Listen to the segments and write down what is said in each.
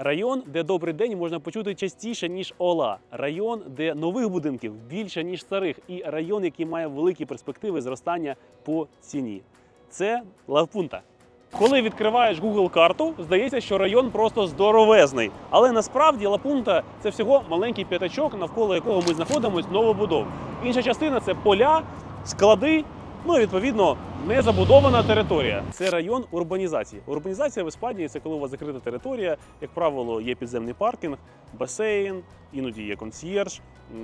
Район, де добрий день можна почути частіше, ніж Ола. Район, де нових будинків більше, ніж старих, і район, який має великі перспективи зростання по ціні. Це Лавпунта. Коли відкриваєш Google карту, здається, що район просто здоровезний. Але насправді Лапунта це всього маленький п'ятачок, навколо якого ми знаходимося новобудов. Інша частина це поля, склади. Ну і відповідно незабудована територія. Це район урбанізації. Урбанізація в Іспанії це коли у вас закрита територія. Як правило, є підземний паркінг, басейн, іноді є консьєрж,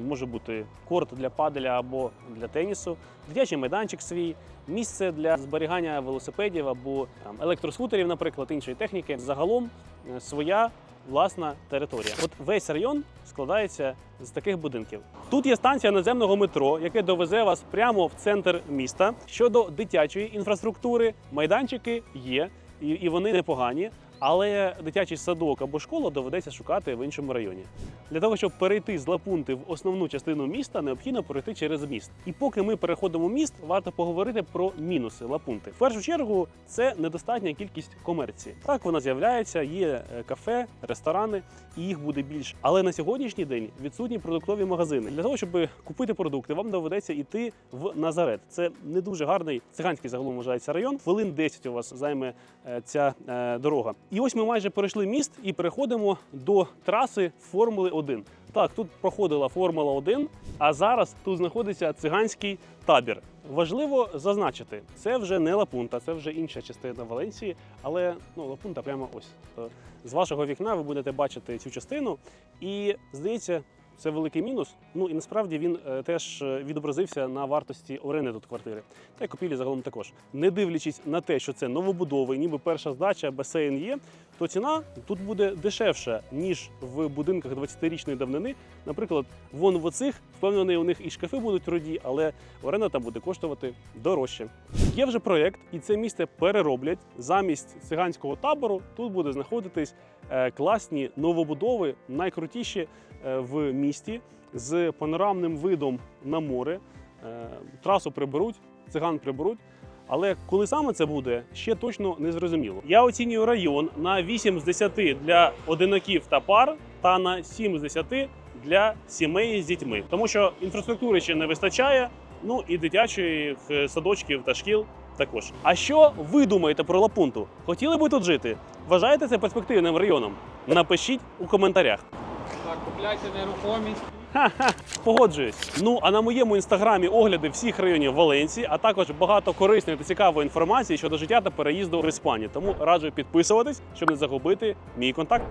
може бути корт для паделя або для тенісу, дитячий майданчик свій, місце для зберігання велосипедів або там, електроскутерів, наприклад, іншої техніки. Загалом е, своя власна територія. От весь район складається з таких будинків. Тут є станція наземного метро, яке довезе вас прямо в центр міста. Щодо дитячої інфраструктури, майданчики є, і, вони непогані. Але дитячий садок або школа доведеться шукати в іншому районі. Для того, щоб перейти з Лапунти в основну частину міста, необхідно пройти через міст. І поки ми переходимо міст, варто поговорити про мінуси Лапунти. В першу чергу, це недостатня кількість комерції. Так вона з'являється, є е, кафе, ресторани, і їх буде більше. Але на сьогоднішній день відсутні продуктові магазини. Для того, щоб купити продукти, вам доведеться йти в Назарет. Це не дуже гарний циганський загалом вважається район. Хвилин 10 у вас займе е, ця е, дорога. І ось ми майже перейшли міст і переходимо до траси Формули 1. Так, тут проходила Формула 1, а зараз тут знаходиться циганський табір. Важливо зазначити, це вже не Лапунта, це вже інша частина Валенції, але ну, Лапунта прямо ось. То з вашого вікна ви будете бачити цю частину, і здається, це великий мінус. Ну і насправді він е, теж е, відобразився на вартості оренди тут квартири. Та й купівлі загалом також. Не дивлячись на те, що це новобудовий, ніби перша здача, басейн є, то ціна тут буде дешевша, ніж в будинках 20-річної давнини. Наприклад, вон в оцих, впевнений, у них і шкафи будуть руді, але оренда там буде коштувати дорожче. Є вже проєкт, і це місце перероблять. Замість циганського табору тут буде знаходитись е, класні новобудови, найкрутіші е, в місті з панорамним видом на море. Е, Трасу приберуть, циган приберуть. Але коли саме це буде, ще точно не зрозуміло. Я оцінюю район на 8 з 10 для одинаків та пар, та на 7 з 10 для сімей з дітьми, тому що інфраструктури ще не вистачає. Ну і дитячих е, садочків та шкіл також. А що ви думаєте про Лапунту? Хотіли би тут жити? Вважаєте це перспективним районом? Напишіть у коментарях. Так, купляйте нерухомість. Погоджуюсь. Ну а на моєму інстаграмі огляди всіх районів Валенції, а також багато корисної та цікавої інформації щодо життя та переїзду в Іспанії. Тому раджу підписуватись, щоб не загубити мій контакт.